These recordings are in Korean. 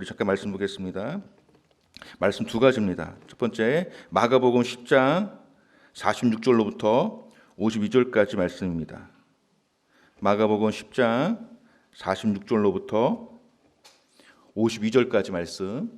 우리 잠깐 말씀 보겠습니다. 말씀 두 가지입니다. 첫 번째 마가복음 10장 46절로부터 52절까지 말씀입니다. 마가복음 10장 46절로부터 52절까지 말씀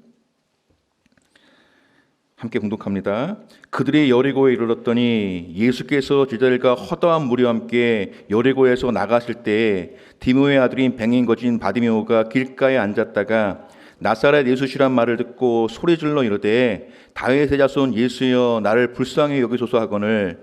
함께 공독합니다. 그들이 여리고에 이르렀더니 예수께서 제자들과 허다한 무리와 함께 여리고에서 나가실 때 디모의 아들인 뱅인 거진 바디메오가 길가에 앉았다가 나사렛 예수시란 말을 듣고 소리질러 이르되 다윗의 자손 예수여 나를 불쌍히 여기소서 하거늘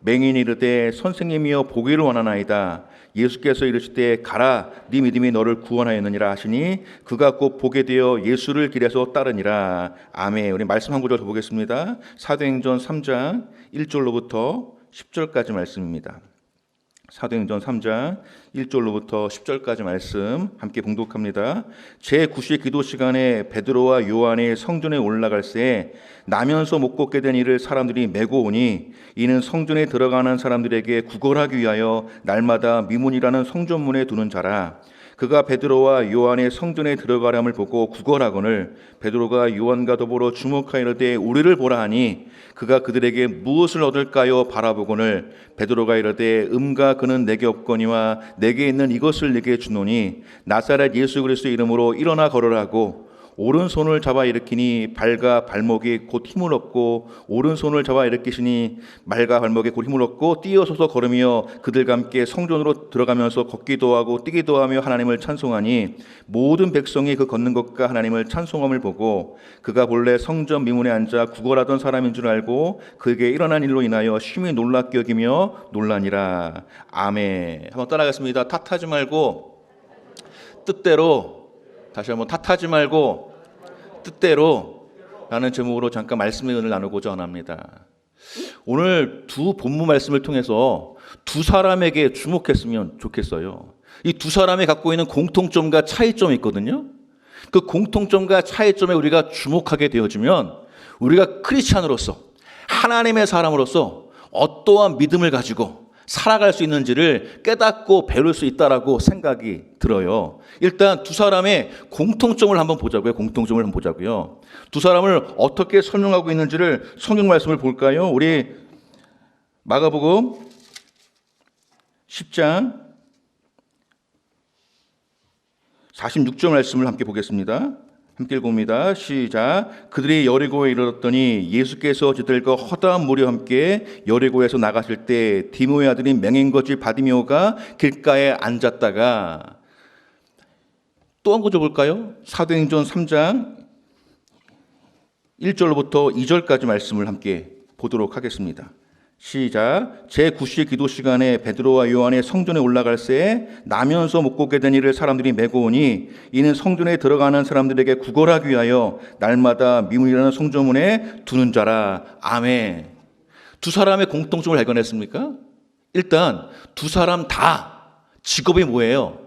맹인이 이르되 선생님이여 보기를 원하나이다. 예수께서 이르시되 가라 네 믿음이 너를 구원하였느니라 하시니 그가 곧 보게 되어 예수를 길에서 따르니라. 아멘. 우리 말씀 한 구절 더 보겠습니다. 사도행전 3장 1절로부터 10절까지 말씀입니다 사도행전 3장 1절로부터 10절까지 말씀 함께 봉독합니다. 제 9시 기도 시간에 베드로와 요한이 성전에 올라갈 새 나면서 못 걷게 된 이를 사람들이 메고 오니 이는 성전에 들어가는 사람들에게 구걸하기 위하여 날마다 미문이라는 성전문에 두는 자라 그가 베드로와 요한의 성전에 들어가람을 보고 구걸하거늘 베드로가 요한과 더불어 주목하이르되 우리를 보라 하니 그가 그들에게 무엇을 얻을까요 바라보거늘 베드로가 이르되 음과 그는 내게 없거니와 내게 있는 이것을 내게 주노니 나사렛 예수 그리스도 이름으로 일어나 걸으라고 오른손을 잡아 일으키니 발과 발목이 곧 힘을 얻고 오른손을 잡아 일으키시니 말과 발목에 곧 힘을 얻고 뛰어서서 걸으며 그들과 함께 성전으로 들어가면서 걷기도 하고 뛰기도 하며 하나님을 찬송하니 모든 백성이 그 걷는 것과 하나님을 찬송함을 보고 그가 본래 성전 미문에 앉아 구걸하던 사람인 줄 알고 그에게 일어난 일로 인하여 심히 놀랍게 여기며 놀라니라. 아멘. 한번 따라가겠습니다. 탓하지 말고 뜻대로 다시 한번 탓하지 말고 뜻대로 라는 제목으로 잠깐 말씀의 은을 나누고자 합니다. 오늘 두 본문 말씀을 통해서 두 사람에게 주목했으면 좋겠어요. 이 두 사람이 갖고 있는 공통점과 차이점이 있거든요. 그 공통점과 차이점에 우리가 주목하게 되어지면 우리가 크리스찬으로서 하나님의 사람으로서 어떠한 믿음을 가지고 살아갈 수 있는지를 깨닫고 배울 수 있다라고 생각이 들어요. 일단 두 사람의 공통점을 한번 보자고요. 공통점을 한번 보자고요. 두 사람을 어떻게 설명하고 있는지를 성경 말씀을 볼까요? 우리 마가복음 10장 46절 말씀을 함께 보겠습니다. 함께 읽어봅니다. 시작. 그들이 여리고에 이르렀더니 예수께서 저들과 허다한 무리와 함께 여리고에서 나가실 때 디모의 아들인 맹인거지 바디메오가 길가에 앉았다가 또한 구절 볼까요? 사도행전 3장 1절로부터 2절까지 말씀을 함께 보도록 하겠습니다. 시작. 제 9시 기도 시간에 베드로와 요한의 성전에 올라갈 새 나면서 못 걷게 된 이를 사람들이 메고 오니 이는 성전에 들어가는 사람들에게 구걸하기 위하여 날마다 미문이라는 성전문에 두는 자라. 아멘. 두 사람의 공통점을 발견했습니까? 일단 두 사람 다 직업이 뭐예요?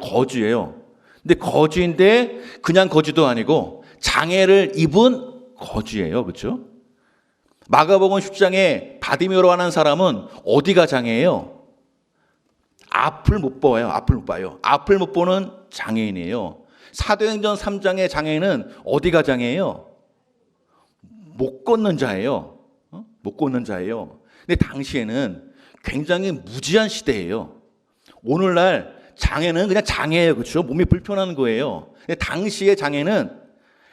거지예요. 근데 거지인데 그냥 거지도 아니고 장애를 입은 거지예요. 그렇죠? 마가복음 10장에 바디메오로 하는 사람은 어디가 장애예요? 앞을 못 봐요. 앞을 못 봐요. 앞을 못 보는 장애인이에요. 사도행전 3장의 장애인은 어디가 장애예요? 못 걷는 자예요. 어? 못 걷는 자예요. 근데 당시에는 굉장히 무지한 시대예요. 오늘날 장애는 그냥 장애예요. 그렇죠? 몸이 불편한 거예요. 근데 당시의 장애는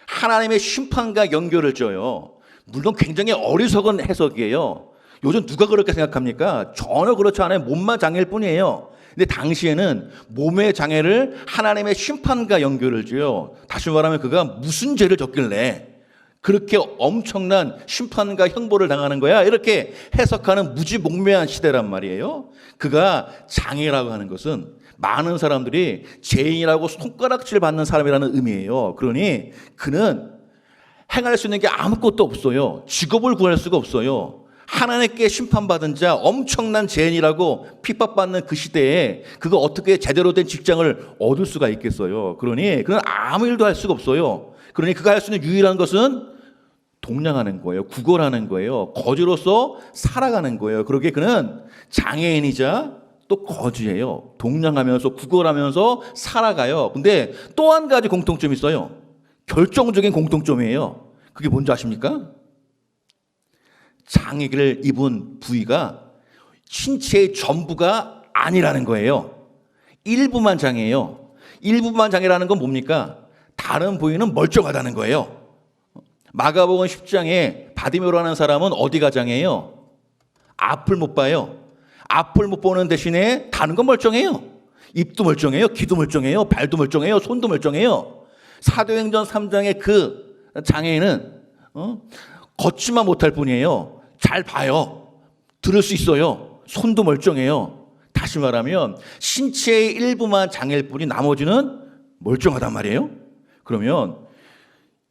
하나님의 심판과 연결을 져요. 물론 굉장히 어리석은 해석이에요. 요즘 누가 그렇게 생각합니까? 전혀 그렇지 않아요. 몸만 장애일 뿐이에요. 근데 당시에는 몸의 장애를 하나님의 심판과 연결을 지요. 다시 말하면 그가 무슨 죄를 졌길래 그렇게 엄청난 심판과 형벌을 당하는 거야. 이렇게 해석하는 무지몽매한 시대란 말이에요. 그가 장애라고 하는 것은 많은 사람들이 죄인이라고 손가락질 받는 사람이라는 의미예요. 그러니 그는 행할 수 있는 게 아무것도 없어요. 직업을 구할 수가 없어요. 하나님께 심판받은 자 엄청난 죄인이라고 핍박받는 그 시대에 그거 어떻게 제대로 된 직장을 얻을 수가 있겠어요. 그러니 그는 아무 일도 할 수가 없어요. 그러니 그가 할 수 있는 유일한 것은 동냥하는 거예요. 구걸하는 거예요. 거지로서 살아가는 거예요. 그러기에 그는 장애인이자 또 거지예요. 동냥하면서 구걸하면서 살아가요. 근데 또 한 가지 공통점이 있어요. 결정적인 공통점이에요. 그게 뭔지 아십니까? 장애를 입은 부위가 신체의 전부가 아니라는 거예요. 일부만 장애예요. 일부만 장애라는 건 뭡니까? 다른 부위는 멀쩡하다는 거예요. 마가복음 10장에 바디메오라는 사람은 어디가 장애예요? 앞을 못 봐요. 앞을 못 보는 대신에 다른 건 멀쩡해요. 입도 멀쩡해요. 귀도 멀쩡해요. 발도 멀쩡해요. 손도 멀쩡해요. 사도행전 3장의 그 장애인은 어? 걷지만 못할 뿐이에요. 잘 봐요. 들을 수 있어요. 손도 멀쩡해요. 다시 말하면 신체의 일부만 장애일 뿐이 나머지는 멀쩡하단 말이에요. 그러면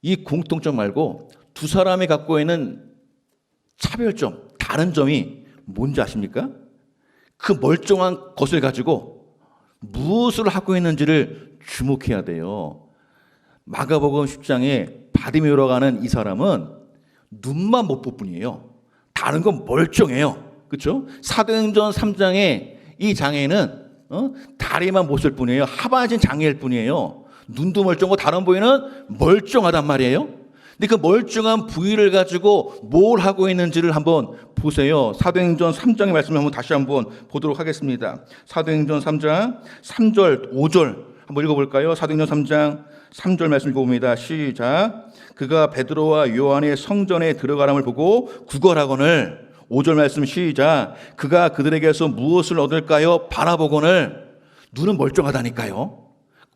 이 공통점 말고 두 사람이 갖고 있는 차별점, 다른 점이 뭔지 아십니까? 그 멀쩡한 것을 가지고 무엇을 하고 있는지를 주목해야 돼요. 마가복음 10장에 바디메오라고 하는 이 사람은 눈만 못 볼 뿐이에요. 다른 건 멀쩡해요. 그렇죠? 사도행전 3장에 이 장애는 어? 다리만 못 쓸 뿐이에요. 하반신 장애일 뿐이에요. 눈도 멀쩡하고 다른 부위는 멀쩡하단 말이에요. 근데 그 멀쩡한 부위를 가지고 뭘 하고 있는지를 한번 보세요. 사도행전 3장의 말씀을 한번 다시 한번 보도록 하겠습니다. 사도행전 3장 3절, 5절 한번 읽어볼까요? 사도행전 3장 3절 말씀 읽어봅니다. 시작. 그가 베드로와 요한의 성전에 들어가람을 보고 구걸하거늘 5절 말씀 시작. 그가 그들에게서 무엇을 얻을까요? 바라보거늘 눈은 멀쩡하다니까요.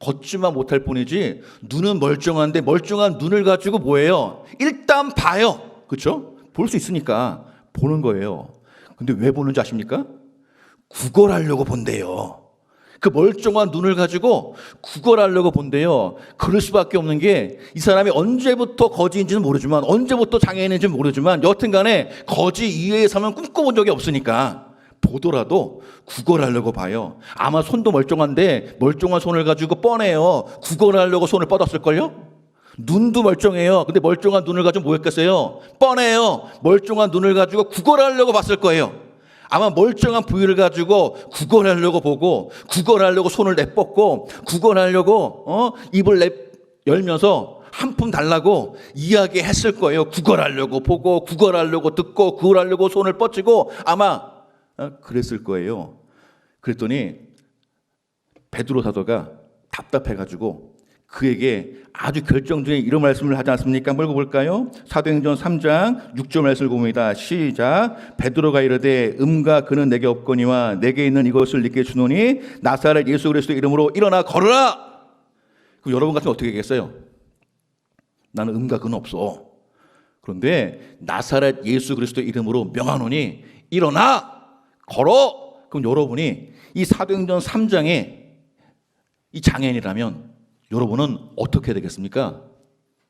걷지만 못할 뿐이지 눈은 멀쩡한데 멀쩡한 눈을 가지고 뭐예요? 일단 봐요. 그렇죠? 볼 수 있으니까 보는 거예요. 근데 왜 보는지 아십니까? 구걸하려고 본대요. 그 멀쩡한 눈을 가지고 구걸하려고 본대요. 그럴 수밖에 없는 게 이 사람이 언제부터 거지인지는 모르지만 언제부터 장애인인지는 모르지만 여튼 간에 거지 이외의 삶은 꿈꿔본 적이 없으니까 보더라도 구걸하려고 봐요. 아마 손도 멀쩡한데 멀쩡한 손을 가지고 뻔해요. 구걸하려고 손을 뻗었을걸요? 눈도 멀쩡해요. 근데 멀쩡한 눈을 가지고 뭐 했겠어요? 뻔해요. 멀쩡한 눈을 가지고 구걸하려고 봤을 거예요. 아마 멀쩡한 부위를 가지고 구걸하려고 보고 구걸하려고 손을 내뻗고 구걸하려고 어? 입을 내 열면서 한푼 달라고 이야기했을 거예요. 구걸하려고 보고 구걸하려고 듣고 구걸하려고 손을 뻗치고 아마 어? 그랬을 거예요. 그랬더니 베드로 사도가 답답해 가지고 그에게 아주 결정적인 이런 말씀을 하지 않습니까? 한번 읽어볼까요? 사도행전 3장 6절 말씀을 봅니다. 시작. 베드로가 이르되 음과 그는 내게 없거니와 내게 있는 이것을 네게 주노니 나사렛 예수 그리스도 이름으로 일어나 걸어라. 그럼 여러분 같으면 어떻게 하겠어요? 나는 음과 그는 없어. 그런데 나사렛 예수 그리스도 이름으로 명하노니 일어나 걸어. 그럼 여러분이 이 사도행전 3장에 이 장애인이라면 여러분은 어떻게 되겠습니까?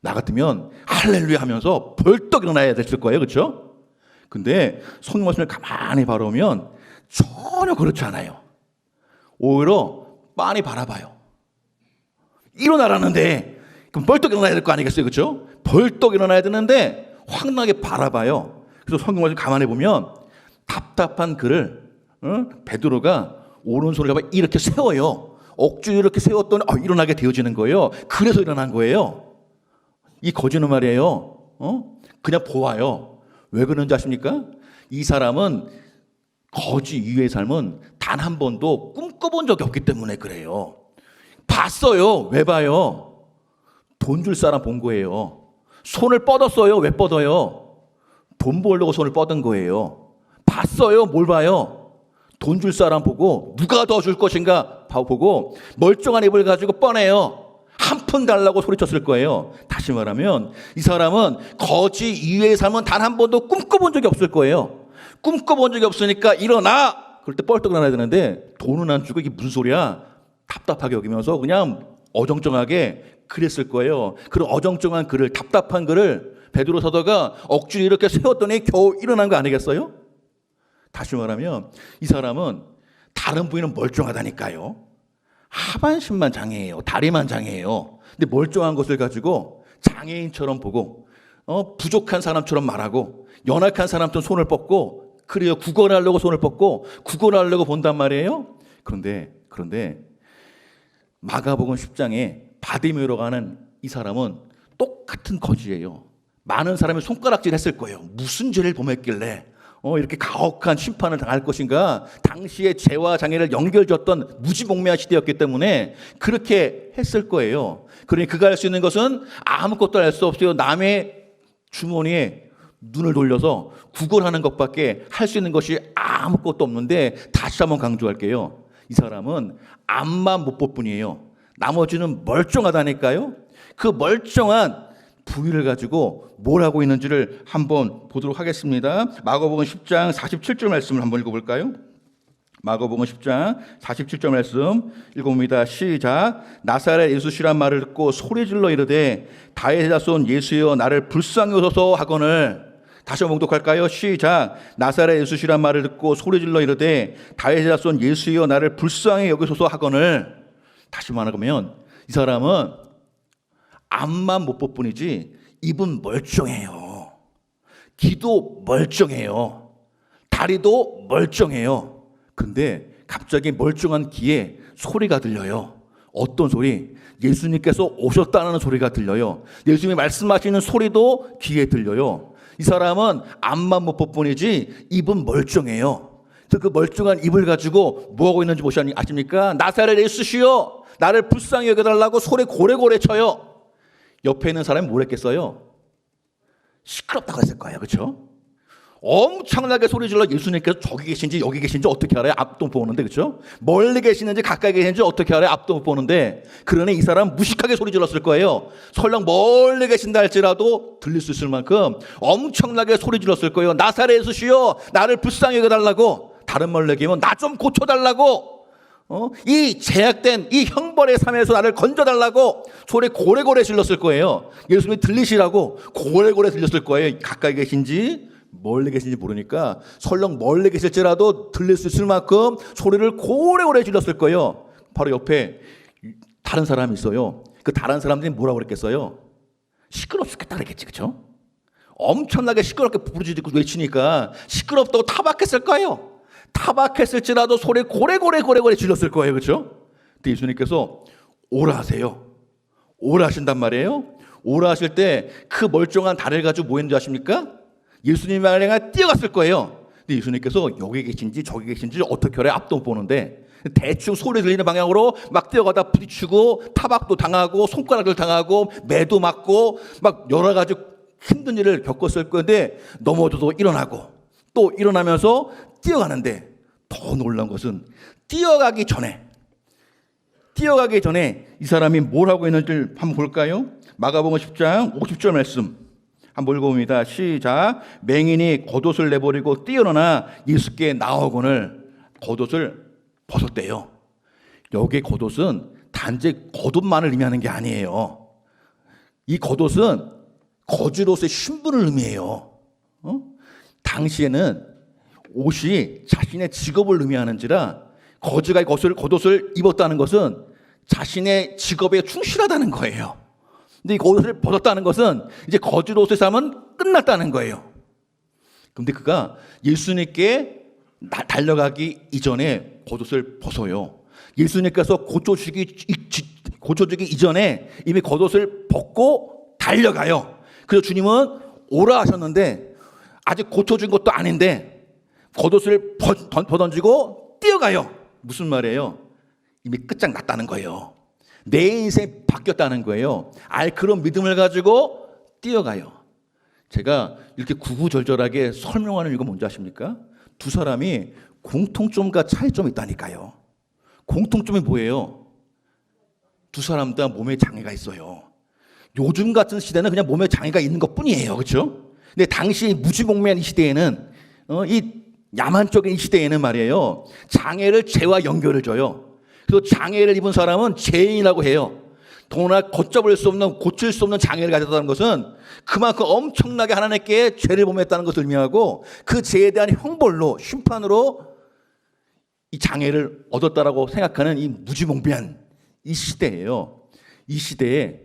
나 같으면 할렐루야 하면서 벌떡 일어나야 됐을 거예요. 그렇죠? 근데 성경 말씀을 가만히 바라보면 전혀 그렇지 않아요. 오히려 빤히 바라봐요. 일어나라는데 그럼 벌떡 일어나야 될 거 아니겠어요? 그렇죠? 벌떡 일어나야 되는데 황나게 바라봐요. 그래서 성경 말씀 가만히 보면 답답한 그를 어? 베드로가 오른손을 잡아 이렇게 세워요. 억지로 이렇게 세웠더니 아, 일어나게 되어지는 거예요. 그래서 일어난 거예요. 이 거지는 말이에요. 어? 그냥 보아요. 왜 그런지 아십니까? 이 사람은 거지 이후의 삶은 단 한 번도 꿈꿔본 적이 없기 때문에 그래요. 봤어요. 왜 봐요? 돈 줄 사람 본 거예요. 손을 뻗었어요. 왜 뻗어요? 돈 벌려고 손을 뻗은 거예요. 봤어요. 뭘 봐요? 돈 줄 사람 보고 누가 더 줄 것인가 보고 멀쩡한 입을 가지고 뻔해요. 한 푼 달라고 소리쳤을 거예요. 다시 말하면 이 사람은 거지 이외의 삶은 단 한 번도 꿈꿔본 적이 없을 거예요. 꿈꿔본 적이 없으니까 일어나! 그럴 때 뻘떡 일어나야 되는데 돈은 안 주고 이게 무슨 소리야? 답답하게 여기면서 그냥 어정쩡하게 그랬을 거예요. 그런 어정쩡한 글을 답답한 글을 베드로 사도가 억지로 이렇게 세웠더니 겨우 일어난 거 아니겠어요? 다시 말하면 이 사람은 다른 부위는 멀쩡하다니까요. 하반신만 장애예요. 다리만 장애예요. 근데 멀쩡한 것을 가지고 장애인처럼 보고 어, 부족한 사람처럼 말하고 연약한 사람처럼 손을 뻗고 그래요. 구걸하려고 손을 뻗고 구걸하려고 본단 말이에요. 그런데 그런데 마가복음 10장에 바디메로 가는 이 사람은 똑같은 거지예요. 많은 사람이 손가락질 했을 거예요. 무슨 죄를 범했길래 어, 이렇게 가혹한 심판을 당할 것인가? 당시의 죄와 장애를 연결졌던 무지몽매한 시대였기 때문에 그렇게 했을 거예요. 그러니 그가 할 수 있는 것은 아무것도 할 수 없어요. 남의 주머니에 눈을 돌려서 구걸하는 것밖에 할 수 있는 것이 아무것도 없는데 다시 한번 강조할게요. 이 사람은 앞만 못 볼 뿐이에요. 나머지는 멀쩡하다니까요. 그 멀쩡한 부위를 가지고 뭘 하고 있는지를 한번 보도록 하겠습니다. 마가복음 10장 47절 말씀을 한번 읽어볼까요? 마가복음 10장 47절 말씀 읽어봅니다. 시작. 나사렛 예수시란 말을 듣고 소리질러 이르되 다윗의 자손 예수여 나를 불쌍히 여소서 하거늘 다시 한번 봉독할까요? 시작. 나사렛 예수시란 말을 듣고 소리질러 이르되 다윗의 자손 예수여 나를 불쌍히 여기소서 하거늘 다시 말하면 이 사람은 앞만 못 볼 뿐이지 입은 멀쩡해요. 귀도 멀쩡해요. 다리도 멀쩡해요. 근데 갑자기 멀쩡한 귀에 소리가 들려요. 어떤 소리? 예수님께서 오셨다는 소리가 들려요. 예수님이 말씀하시는 소리도 귀에 들려요. 이 사람은 앞만 못 볼 뿐이지 입은 멀쩡해요. 그래서 그 멀쩡한 입을 가지고 뭐 하고 있는지 보시 아십니까? 나사렛 예수시여 나를 불쌍히 여겨달라고 소리 고래고래 쳐요. 옆에 있는 사람이 뭘 했겠어요? 시끄럽다고 했을 거예요. 그렇죠? 엄청나게 소리 질러 예수님께서 저기 계신지 여기 계신지 어떻게 알아요? 앞도 못 보는데 그렇죠? 멀리 계시는지 가까이 계시는지 어떻게 알아요? 앞도 못 보는데 그러니 이 사람 무식하게 소리 질렀을 거예요. 설령 멀리 계신다 할지라도 들릴 수 있을 만큼 엄청나게 소리 질렀을 거예요. 나사렛 예수시여 나를 불쌍히 여겨달라고 다른 말로 얘기하면 나 좀 고쳐달라고 어? 이 제약된 이 형벌의 삶에서 나를 건져달라고 소리 고래고래 질렀을 거예요. 예수님이 들리시라고 고래고래 들렸을 거예요. 가까이 계신지 멀리 계신지 모르니까 설령 멀리 계실지라도 들릴 수 있을 만큼 소리를 고래고래 질렀을 거예요. 바로 옆에 다른 사람이 있어요. 그 다른 사람들이 뭐라고 그랬겠어요? 시끄러 죽겠다 그랬겠지, 그쵸? 엄청나게 시끄럽게 부르짖고 외치니까 시끄럽다고 타박했을 거예요. 타박했을지라도 소리 고래고래 고래고래 질렀을 거예요. 그렇죠? 근데 예수님께서 오라 하세요. 오라 하신단 말이에요. 오라 하실 때 그 멀쩡한 다리를 가지고 뭐 했는지 아십니까? 예수님 말에 뛰어갔을 거예요. 근데 예수님께서 여기 계신지 저기 계신지 어떻게 하래 앞도 못 보는데 대충 소리 들리는 방향으로 막 뛰어가다 부딪히고 타박도 당하고 손가락을 당하고 매도 맞고 막 여러 가지 힘든 일을 겪었을 건데 넘어져도 일어나고 또 일어나면서 뛰어가는데 더 놀란 것은 뛰어가기 전에 뛰어가기 전에 이 사람이 뭘 하고 있는지 한번 볼까요? 마가복음 10장 50절 말씀 한번 읽어봅니다. 시작. 맹인이 겉옷을 내버리고 뛰어나 예수께 나오거늘 겉옷을 벗었대요. 여기 겉옷은 단지 겉옷만을 의미하는 게 아니에요. 이 겉옷은 거지로서의 신분을 의미해요. 어? 당시에는 옷이 자신의 직업을 의미하는지라 거지가 겉을 겉옷을 입었다는 것은 자신의 직업에 충실하다는 거예요. 근데 이 겉옷을 벗었다는 것은 이제 거지로서의 삶은 끝났다는 거예요. 근데 그가 예수님께 나- 달려가기 이전에 겉옷을 벗어요. 예수님께서 고쳐주기, 고쳐주기 이전에 이미 겉옷을 벗고 달려가요. 그래서 주님은 오라 하셨는데 아직 고쳐준 것도 아닌데 겉옷을 벗던지고 뛰어가요. 무슨 말이에요? 이미 끝장났다는 거예요. 내 인생 바뀌었다는 거예요. 알 그런 믿음을 가지고 뛰어가요. 제가 이렇게 구구절절하게 설명하는 이유가 뭔지 아십니까? 두 사람이 공통점과 차이점이 있다니까요. 공통점이 뭐예요? 두 사람 다 몸에 장애가 있어요. 요즘 같은 시대는 그냥 몸에 장애가 있는 것 뿐이에요. 그렇죠? 근데 당시 무지몽매한 이 시대에는 어, 이 야만적인 이 시대에는 말이에요. 장애를 죄와 연결을 줘요. 그래서 장애를 입은 사람은 죄인이라고 해요. 더구나 걷잡을 수 없는 고칠 수 없는 장애를 가졌다는 것은 그만큼 엄청나게 하나님께 죄를 범했다는 것을 의미하고 그 죄에 대한 형벌로 심판으로 이 장애를 얻었다라고 생각하는 이 무지몽비한 이 시대예요. 이 시대에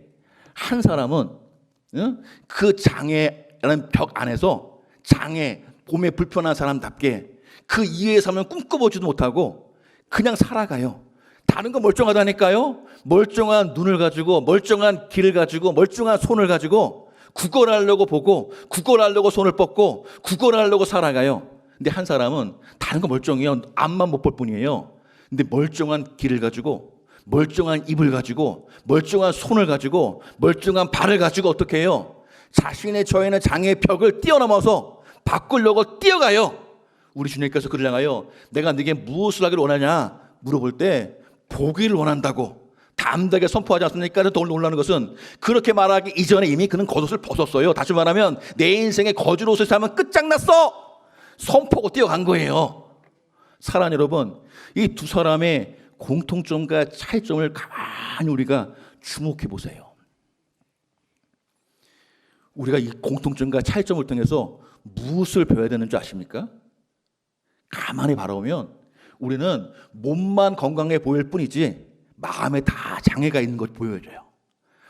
한 사람은 응? 그 장애라는 벽 안에서 장애 몸에 불편한 사람답게 그 이외의 삶을 꿈꿔보지도 못하고 그냥 살아가요. 다른 거 멀쩡하다니까요. 멀쩡한 눈을 가지고 멀쩡한 귀를 가지고 멀쩡한 손을 가지고 구걸하려고 보고 구걸하려고 손을 뻗고 구걸하려고 살아가요. 근데 한 사람은 다른 거 멀쩡해요. 앞만 못 볼 뿐이에요. 근데 멀쩡한 귀를 가지고 멀쩡한 입을 가지고 멀쩡한 손을 가지고 멀쩡한 발을 가지고 어떻게 해요? 자신의 저에는 장애의 벽을 뛰어넘어서 바꾸려고 뛰어가요. 우리 주님께서 그를 향하여 내가 네게 무엇을 하기를 원하냐 물어볼 때 보기를 원한다고 담대하게 선포하지 않습니까? 더 놀라는 것은 그렇게 말하기 이전에 이미 그는 겉옷을 벗었어요. 다시 말하면 내 인생에 거짓 옷을 사면 끝장났어. 선포하고 뛰어간 거예요. 사랑 여러분, 이 두 사람의 공통점과 차이점을 가만히 우리가 주목해 보세요. 우리가 이 공통점과 차이점을 통해서 무엇을 배워야 되는 줄 아십니까? 가만히 바라보면 우리는 몸만 건강해 보일 뿐이지 마음에 다 장애가 있는 것 보여줘요.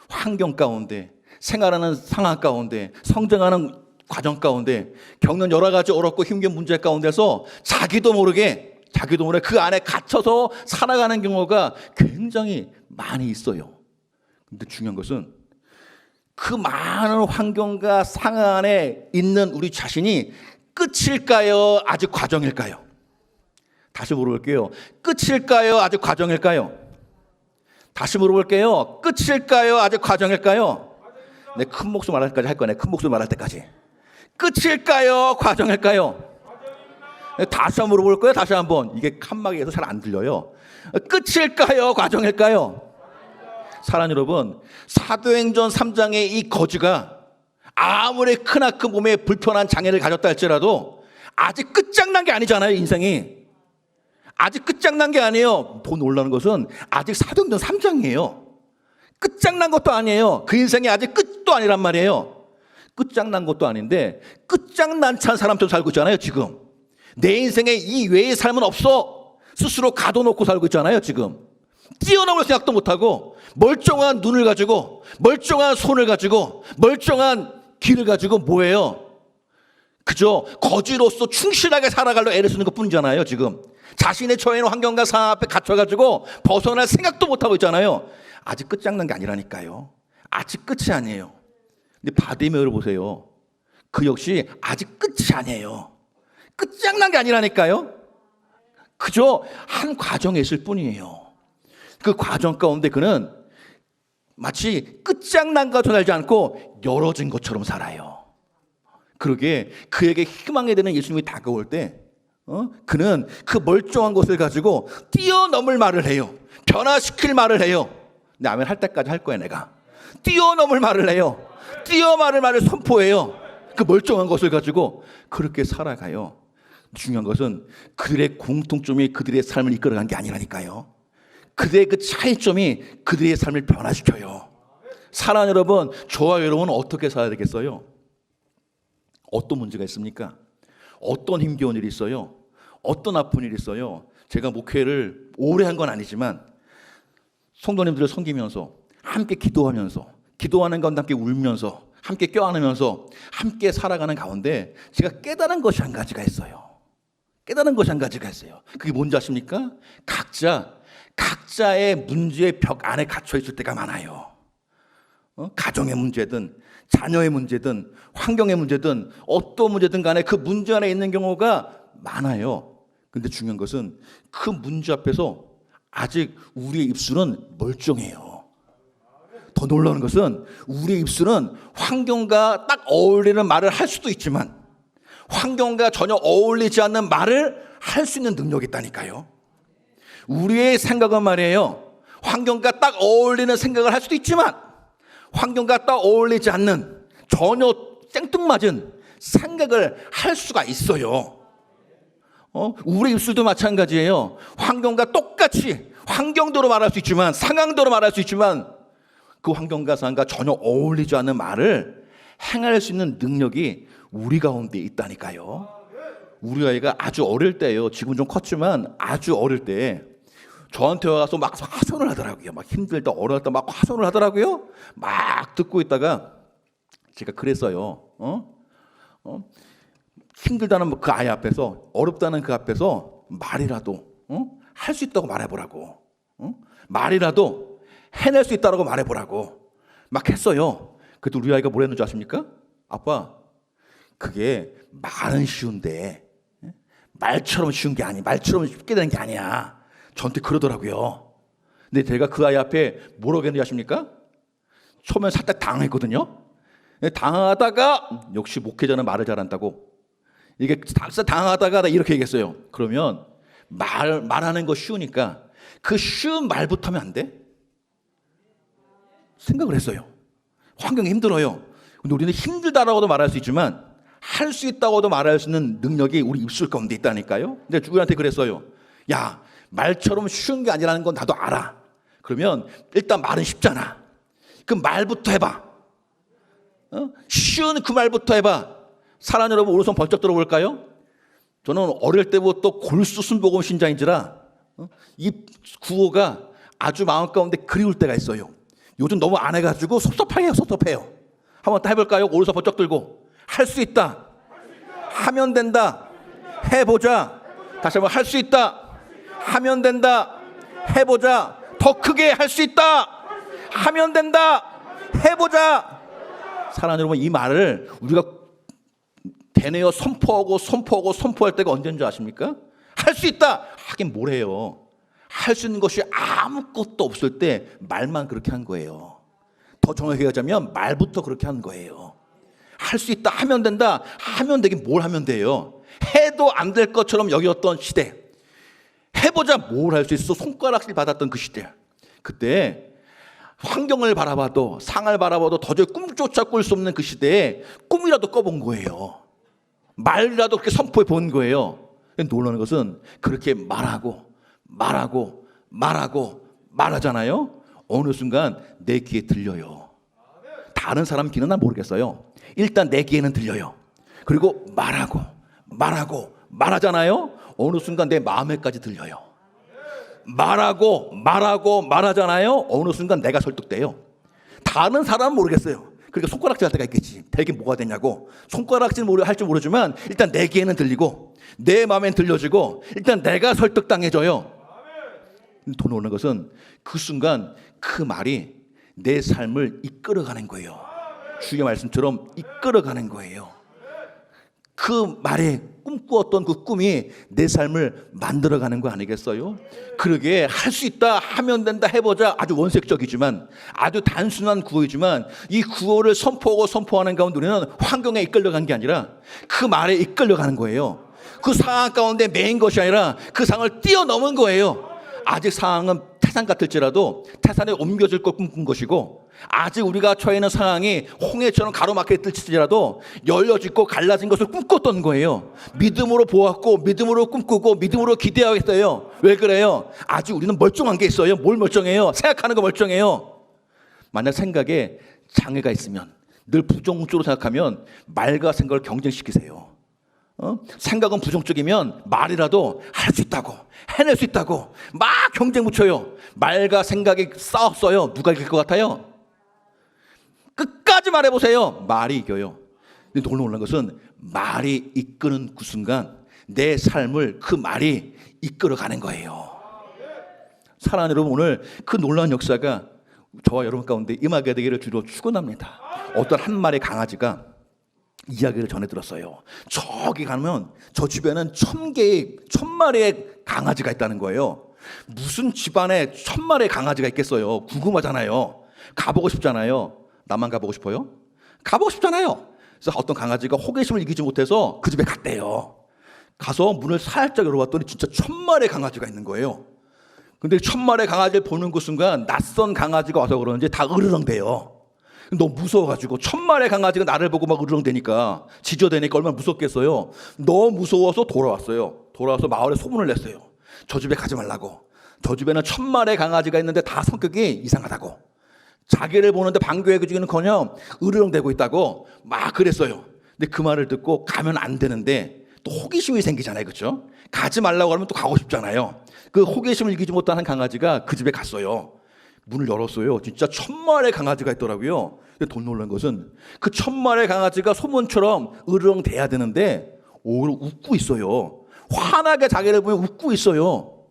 환경 가운데, 생활하는 상황 가운데, 성장하는 과정 가운데, 겪는 여러 가지 어렵고 힘든 문제 가운데서 자기도 모르게, 자기도 모르게 그 안에 갇혀서 살아가는 경우가 굉장히 많이 있어요. 근데 중요한 것은 그 많은 환경과 상황 안에 있는 우리 자신이 끝일까요? 아직 과정일까요? 다시 물어볼게요. 끝일까요? 아직 과정일까요? 다시 물어볼게요. 끝일까요? 아직 과정일까요? 내큰 목소리 말할 때까지 할 거네. 큰 목소리 말할 때까지. 끝일까요? 과정일까요? 다시 한번 물어볼 거예요. 다시 한번. 이게 칸막이에서 잘 안 들려요. 끝일까요? 과정일까요? 사랑 여러분, 사도행전 3장의 이 거지가 아무리 크나큰 몸에 불편한 장애를 가졌다 할지라도 아직 끝장난 게 아니잖아요, 인생이. 아직 끝장난 게 아니에요. 더 놀라는 것은 아직 사도행전 3장이에요. 끝장난 것도 아니에요. 그 인생이 아직 끝도 아니란 말이에요. 끝장난 것도 아닌데 끝장난 찬 사람처럼 살고 있잖아요, 지금. 내 인생에 이 외의 삶은 없어. 스스로 가둬놓고 살고 있잖아요, 지금. 뛰어넘을 생각도 못하고 멀쩡한 눈을 가지고 멀쩡한 손을 가지고 멀쩡한 귀를 가지고 뭐예요? 그저 거지로서 충실하게 살아가려 애를 쓰는 것 뿐이잖아요, 지금. 자신의 처해있는 환경과 상황 앞에 갇혀가지고 벗어날 생각도 못하고 있잖아요. 아직 끝장난 게 아니라니까요. 아직 끝이 아니에요. 근데 바디메어를 보세요. 그 역시 아직 끝이 아니에요. 끝장난 게 아니라니까요. 그저 한 과정에 있을 뿐이에요. 그 과정 가운데 그는 마치 끝장난 것처럼 살지 않고 열어진 것처럼 살아요. 그러게 그에게 희망이 되는 예수님이 다가올 때 어? 그는 그 멀쩡한 것을 가지고 뛰어넘을 말을 해요. 변화시킬 말을 해요. 근데 아멘 할 때까지 할 거야 내가. 뛰어넘을 말을 해요. 뛰어말을 말을 선포해요. 그 멀쩡한 것을 가지고 그렇게 살아가요. 중요한 것은 그들의 공통점이 그들의 삶을 이끌어간 게 아니라니까요. 그들의 그 차이점이 그들의 삶을 변화시켜요. 사랑 여러분, 저와 여러분은 어떻게 살아야 되겠어요? 어떤 문제가 있습니까? 어떤 힘겨운 일이 있어요? 어떤 아픈 일이 있어요? 제가 목회를 오래 한 건 아니지만 성도님들을 섬기면서 함께 기도하면서 기도하는 가운데 함께 울면서 함께 껴안으면서 함께 살아가는 가운데 제가 깨달은 것이 한 가지가 있어요. 깨달은 것이 한 가지가 있어요. 그게 뭔지 아십니까? 각자 각자의 문제의 벽 안에 갇혀 있을 때가 많아요. 어? 가정의 문제든 자녀의 문제든 환경의 문제든 어떤 문제든 간에 그 문제 안에 있는 경우가 많아요. 근데 중요한 것은 그 문제 앞에서 아직 우리의 입술은 멀쩡해요. 더 놀라운 것은 우리의 입술은 환경과 딱 어울리는 말을 할 수도 있지만 환경과 전혀 어울리지 않는 말을 할 수 있는 능력이 있다니까요. 우리의 생각은 말이에요. 환경과 딱 어울리는 생각을 할 수도 있지만 환경과 딱 어울리지 않는 전혀 생뚱맞은 생각을 할 수가 있어요. 어? 우리 입술도 마찬가지예요. 환경과 똑같이 환경대로 말할 수 있지만 상황대로 말할 수 있지만 그 환경과 상과 전혀 어울리지 않는 말을 행할 수 있는 능력이 우리 가운데 있다니까요. 우리 아이가 아주 어릴 때예요. 지금 좀 컸지만 아주 어릴 때 저한테 와서 막 화선을 하더라고요. 막 힘들다 어려웠다 막 화선을 하더라고요. 막 듣고 있다가 제가 그랬어요. 어? 어? 힘들다는 그 아이 앞에서 어렵다는 그 앞에서 말이라도 어? 할 수 있다고 말해보라고. 어? 말이라도 해낼 수 있다고 말해보라고. 막 했어요. 그때 우리 아이가 뭐랬는지 아십니까? 아빠, 그게 말은 쉬운데 예? 말처럼 쉬운 게 아니, 말처럼 쉽게 되는 게 아니야. 저한테 그러더라고요. 근데 제가 그 아이 앞에 뭐라고 했는지 아십니까? 처음엔 살짝 당했거든요. 당하다가 역시 목회자는 말을 잘한다고. 이게 당하다가 나 이렇게 얘기했어요. 그러면 말 말하는 거 쉬우니까 그 쉬운 말부터 하면 안 돼? 생각을 했어요. 환경이 힘들어요. 근데 우리는 힘들다라고도 말할 수 있지만 할 수 있다고도 말할 수 있는 능력이 우리 입술 가운데 있다니까요. 근데 주부한테 그랬어요. 야, 말처럼 쉬운 게 아니라는 건 나도 알아. 그러면 일단 말은 쉽잖아. 그 말부터 해봐. 어? 쉬운 그 말부터 해봐. 사랑 여러분 오른손 번쩍 들어볼까요? 저는 어릴 때부터 골수 순복음 신자인지라 어? 이 구호가 아주 마음 가운데 그리울 때가 있어요. 요즘 너무 안 해가지고 섭섭해요, 섭섭해요. 한번 또 해볼까요? 오른손 번쩍 들고 할 수 있다. 하면 된다. 해보자. 다시 한번 할 수 있다. 하면 된다. 해보자. 더 크게 할 수 있다. 하면 된다. 해보자. 사랑하는 여러분 이 말을 우리가 대내어 선포하고 선포하고 선포할 때가 언제인 줄 아십니까? 할 수 있다. 하긴 뭘 해요. 할 수 있는 것이 아무것도 없을 때 말만 그렇게 한 거예요. 더 정확하게 하자면 말부터 그렇게 한 거예요. 할 수 있다 하면 된다 하면 되긴 뭘 하면 돼요. 해도 안 될 것처럼 여겼던 시대. 해보자 뭘 할 수 있어 손가락질 받았던 그 시대. 그때 환경을 바라봐도 상을 바라봐도 도저히 꿈조차 꿀 수 없는 그 시대에 꿈이라도 꿔본 거예요. 말이라도 그렇게 선포해 본 거예요. 놀라는 것은 그렇게 말하고 말하고 말하고 말하잖아요. 어느 순간 내 귀에 들려요. 다른 사람 귀는 난 모르겠어요. 일단 내 귀에는 들려요. 그리고 말하고 말하고 말하잖아요. 어느 순간 내 마음에까지 들려요. 말하고 말하고 말하잖아요. 어느 순간 내가 설득돼요. 다른 사람은 모르겠어요. 그러니까 손가락질 할 때가 있겠지. 되게 뭐가 되냐고. 손가락질 할줄 모르지만 일단 내 귀에는 들리고 내 마음엔 들려지고 일단 내가 설득당해져요. 돈 오는 것은 그 순간 그 말이 내 삶을 이끌어가는 거예요. 주의 말씀처럼 이끌어가는 거예요. 그 말에 꿈꾸었던 그 꿈이 내 삶을 만들어가는 거 아니겠어요? 그러게 할 수 있다 하면 된다 해보자 아주 원색적이지만 아주 단순한 구호이지만 이 구호를 선포하고 선포하는 가운데 우리는 환경에 이끌려간 게 아니라 그 말에 이끌려가는 거예요. 그 상황 가운데 메인 것이 아니라 그 상을 뛰어넘은 거예요. 아직 상황은 태산 같을지라도 태산에 옮겨질 걸 꿈꾼 것이고 아직 우리가 처해 있는 상황이 홍해처럼 가로막혀 있을지라도 열려지고 갈라진 것을 꿈꿨던 거예요. 믿음으로 보았고 믿음으로 꿈꾸고 믿음으로 기대하겠어요. 왜 그래요? 아직 우리는 멀쩡한 게 있어요. 뭘 멀쩡해요? 생각하는 거 멀쩡해요. 만약 생각에 장애가 있으면 늘 부정적으로 생각하면 말과 생각을 경쟁시키세요. 어? 생각은 부정적이면 말이라도 할 수 있다고 해낼 수 있다고 막 경쟁 붙여요. 말과 생각이 싸웠어요. 누가 이길 것 같아요? 끝까지 말해보세요. 말이 이겨요. 근데 놀라운 것은 말이 이끄는 그 순간 내 삶을 그 말이 이끌어가는 거예요. 사랑하는 여러분 오늘 그 놀라운 역사가 저와 여러분 가운데 임하게 되기를 주로 축원합니다. 어떤 한 마리 강아지가 이야기를 전해 들었어요. 저기 가면 저 주변은 천 개의 천 마리의 강아지가 있다는 거예요. 무슨 집안에 천 마리의 강아지가 있겠어요? 궁금하잖아요. 가보고 싶잖아요. 나만 가보고 싶어요? 가보고 싶잖아요. 그래서 어떤 강아지가 호기심을 이기지 못해서 그 집에 갔대요. 가서 문을 살짝 열어봤더니 진짜 천 마리의 강아지가 있는 거예요. 근데 천 마리의 강아지를 보는 그 순간 낯선 강아지가 와서 그러는지 다 으르렁대요. 너무 무서워가지고 천 마리의 강아지가 나를 보고 막 으르렁대니까 지저대니까 얼마나 무섭겠어요. 너무 무서워서 돌아왔어요. 돌아와서 마을에 소문을 냈어요. 저 집에 가지 말라고. 저 집에는 천 마리의 강아지가 있는데 다 성격이 이상하다고. 자기를 보는데 반겨해주기는커녕 으르렁대고 있다고 막 그랬어요. 근데 그 말을 듣고 가면 안 되는데 또 호기심이 생기잖아요, 그렇죠? 가지 말라고 하면 또 가고 싶잖아요. 그 호기심을 이기지 못하는 강아지가 그 집에 갔어요. 문을 열었어요. 진짜 천마리의 강아지가 있더라고요. 근데 돈 놀란 것은 그 천마리의 강아지가 소문처럼 으르렁 대야 되는데 오히려 웃고 있어요. 환하게 자기를 보면 웃고 있어요.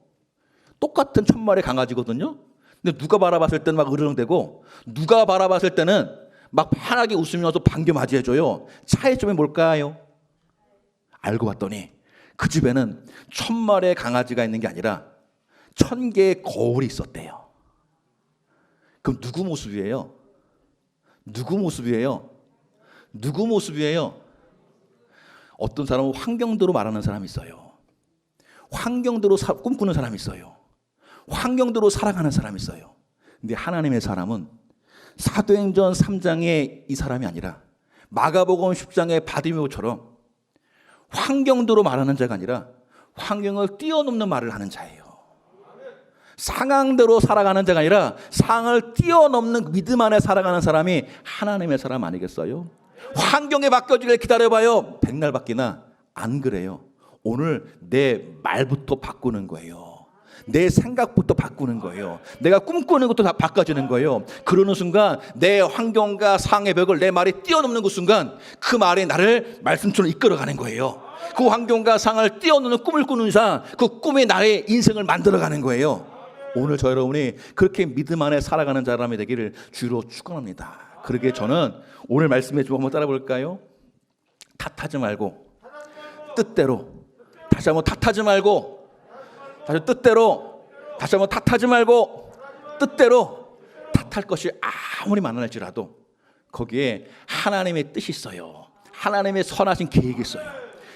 똑같은 천마리의 강아지거든요. 근데 누가 바라봤을 때는 막 으르렁대고 누가 바라봤을 때는 막 환하게 웃으면서 반겨 맞이해줘요. 차이점이 뭘까요? 알고 봤더니 그 집에는 천 마리의 강아지가 있는 게 아니라 천 개의 거울이 있었대요. 그럼 누구 모습이에요? 누구 모습이에요? 누구 모습이에요? 어떤 사람은 환경대로 말하는 사람이 있어요. 환경대로 사- 꿈꾸는 사람이 있어요. 환경대로 살아가는 사람이 있어요. 근데 하나님의 사람은 사도행전 3장의 이 사람이 아니라 마가복음 10장의 바디메오처럼 환경대로 말하는 자가 아니라 환경을 뛰어넘는 말을 하는 자예요. 상황대로 살아가는 자가 아니라 상을 뛰어넘는 믿음 안에 살아가는 사람이 하나님의 사람 아니겠어요? 환경에 바뀌어지길 기다려봐요. 백날 바뀌나 안 그래요. 오늘 내 말부터 바꾸는 거예요. 내 생각부터 바꾸는 거예요. 내가 꿈꾸는 것도 다 바꿔지는 거예요. 그러는 순간 내 환경과 상의 벽을 내 말이 뛰어넘는 그 순간 그 말이 나를 말씀처럼 이끌어가는 거예요. 그 환경과 상을 뛰어넘는 꿈을 꾸는 이상 그 꿈이 나의 인생을 만들어가는 거예요. 오늘 저 여러분이 그렇게 믿음 안에 살아가는 사람이 되기를 주로 축원합니다. 그러게 저는 오늘 말씀해 주고 한번 따라 볼까요? 탓하지 말고 뜻대로 다시 한번 탓하지 말고 다시 뜻대로 다시 한번 탓하지 말고 뜻대로 탓할 것이 아무리 많을지라도 거기에 하나님의 뜻이 있어요. 하나님의 선하신 계획이 있어요.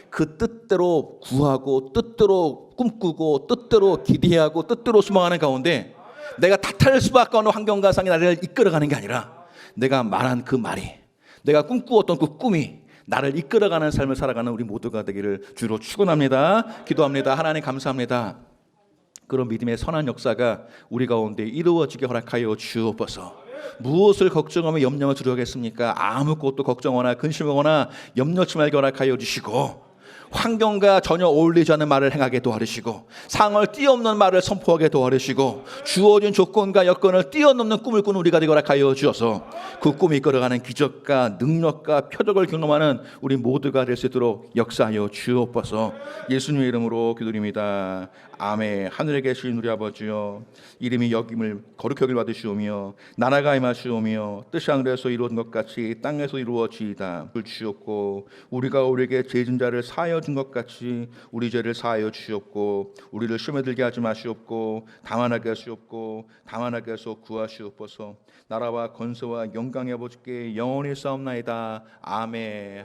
그 뜻대로 구하고 뜻대로 꿈꾸고 뜻대로 기대하고 뜻대로 소망하는 가운데 내가 탓할 수밖에 없는 환경과 상이 나를 이끌어가는 게 아니라 내가 말한 그 말이 내가 꿈꾸었던 그 꿈이 나를 이끌어가는 삶을 살아가는 우리 모두가 되기를 주로 축원합니다. 기도합니다. 하나님 감사합니다. 그런 믿음의 선한 역사가 우리 가운데 이루어지게 허락하여 주옵소서. 무엇을 걱정하며 염려하며 두려워하겠습니까? 아무것도 걱정하거나 근심하거나 염려치 말게 허락하여 주시고 환경과 전혀 어울리지 않는 말을 행하게 도와주시고 상을 뛰어넘는 말을 선포하게 도와주시고 주어진 조건과 여건을 뛰어넘는 꿈을 꾸는 우리가 되게 허락하여 주어서 그 꿈이 이끌어가는 기적과 능력과 표적을 경험하는 우리 모두가 될 수 있도록 역사하여 주옵소서 예수님의 이름으로 기도드립니다 아멘. 하늘에 계신 우리 아버지여 이름이 여김을 거룩히 여길 받으시오며 나라가 임하시오며 뜻이 하늘에서 이루어진 것 같이 땅에서 이루어지이다. 불 주옵고 우리가 우리에게 죄진 자를 사하여 준 것 같이 우리 죄를 사하여 주옵고 우리를 시험에 들게 하지 마시옵고 다만하게 하시옵고 다만하게 하소 구하시옵소서. 나라와 건설와 영광의 아버지께 영원히 싸움나이다. 아멘